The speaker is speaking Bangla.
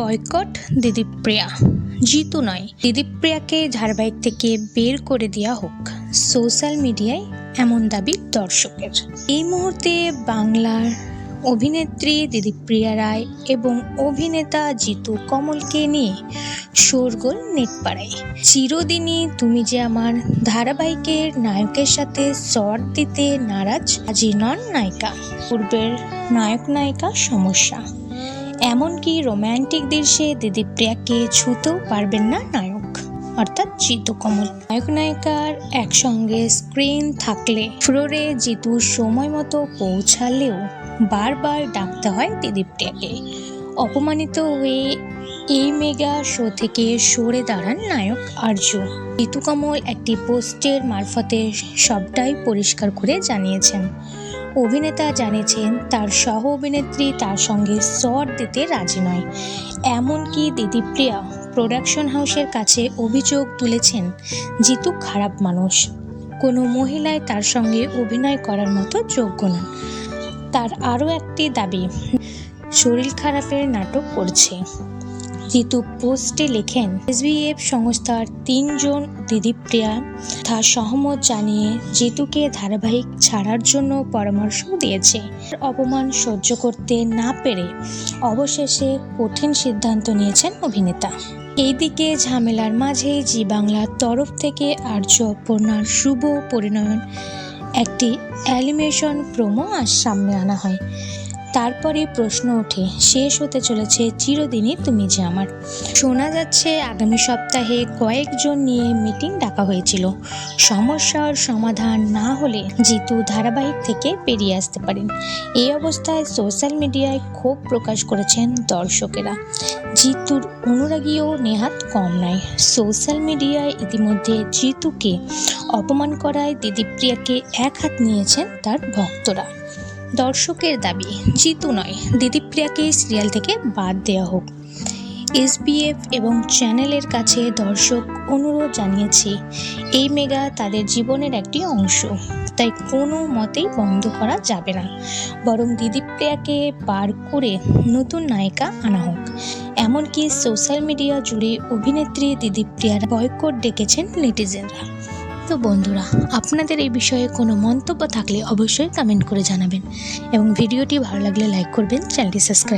বয়কট দিদিপ্রিয়া জিতু নয়। দিদিপ্রিয়াকে ধারাবাহিক থেকে বের করে দেওয়া হোক। সোশ্যাল মিডিয়ায় এমন দাবি দর্শকের। এই মুহূর্তে বাংলার অভিনেত্রী দিদিপ্রিয়া রায় এবং অভিনেতা জিতু কমলকে নিয়ে শোরগোল নেটপাড়ায়। চিরদিনই তুমি যে আমার ধারাবাহিকের নায়কের সাথে শর্ট দিতে নারাজ, আজি নন নায়িকা। পূর্বের নায়ক নায়িকা সমস্যা। এমনকি রোম্যান্টিক দৃশ্যে দিদিপ্রিয়াকে ছুতেও পারবেন না নায়ক। অর্থাৎ জিতু কমল। নায়ক নায়িকার একসঙ্গে স্ক্রিন থাকলে ফ্লোরে জিতু সময় মতো পৌঁছালেও বারবার ডাকতে হয় দিদিপ্রিয়াকে অপমানিত হয়ে এই মেগা শো থেকে সরে দাঁড়ান নায়ক আর্য জিতু কমল একটি পোস্টের মারফতে সবটাই পরিষ্কার করে জানিয়েছেন। অভিনেতা জানিয়েছেন, তার সহ অভিনেত্রী তার সঙ্গে শট দিতে রাজি নয়। এমনকি দিদিপ্রিয়া প্রোডাকশন হাউসের কাছে অভিযোগ তুলেছেন, জিতু খারাপ মানুষ। কোনো মহিলায় তার সঙ্গে অভিনয় করার মতো যোগ্য না। তার আরও একটি দাবি, শরীর খারাপের নাটক করছে। জিতু পোস্টে লেখেন, এসবিএফ সংস্থার তিনজন দিদিপ্রিয়া তার সহমত জানিয়ে জিতুকে ধারাবাহিক ছাড়ার জন্য পরামর্শ দিয়েছে। অপমান সহ্য করতে না পেরে অবশেষে কঠিন সিদ্ধান্ত নিয়েছেন অভিনেতা। এইদিকে ঝামেলার মাঝে জি বাংলার তরফ থেকে আর্য অপর্ণার শুভ পরিণয়ন, একটি অ্যানিমেশন প্রোমো আজ সামনে আনা হয়। তারপরে প্রশ্ন ওঠে, শেষ হতে চলেছে চিরদিনই তুমি যে আমার। শোনা যাচ্ছে আগামী সপ্তাহে কয়েকজন নিয়ে মিটিং ডাকা হয়েছিল। সমস্যার সমাধান না হলে জিতু ধারাবাহিক থেকে বেরিয়ে আসতে পারেন। এই অবস্থায় সোশ্যাল মিডিয়ায় ক্ষোভ প্রকাশ করেছেন দর্শকেরা। জিতুর অনুরাগীও নেহাত কম নয়। সোশ্যাল মিডিয়ায় ইতিমধ্যে জিতুকে অপমান করায় দিদিপ্রিয়াকে এক হাত নিয়েছেন তার ভক্তরা। দর্শকের দাবি, জিতু নয়, দিদিপ্রিয়াকে সিরিয়াল থেকে বাদ দেওয়া হোক। এসবিএফ এবং চ্যানেলের কাছে দর্শক অনুরোধ জানিয়েছে, এই মেগা তাদের জীবনের একটি অংশ। তাই কোনো মতেই বন্ধ করা যাবে না। বরং দিদিপ্রিয়াকে বার করে নতুন নায়িকা আনা হোক। এমনকি সোশ্যাল মিডিয়া জুড়ে অভিনেত্রী দিদিপ্রিয়ার বয়কট ডেকেছেন নেটিজেনরা। তো বন্ধুরা, আপনাদের এই বিষয়ে কোনো মন্তব্য থাকলে অবশ্যই কমেন্ট করে জানাবেন। এবং ভিডিওটি ভালো লাগলে লাইক করবেন, চ্যানেলটি সাবস্ক্রাইব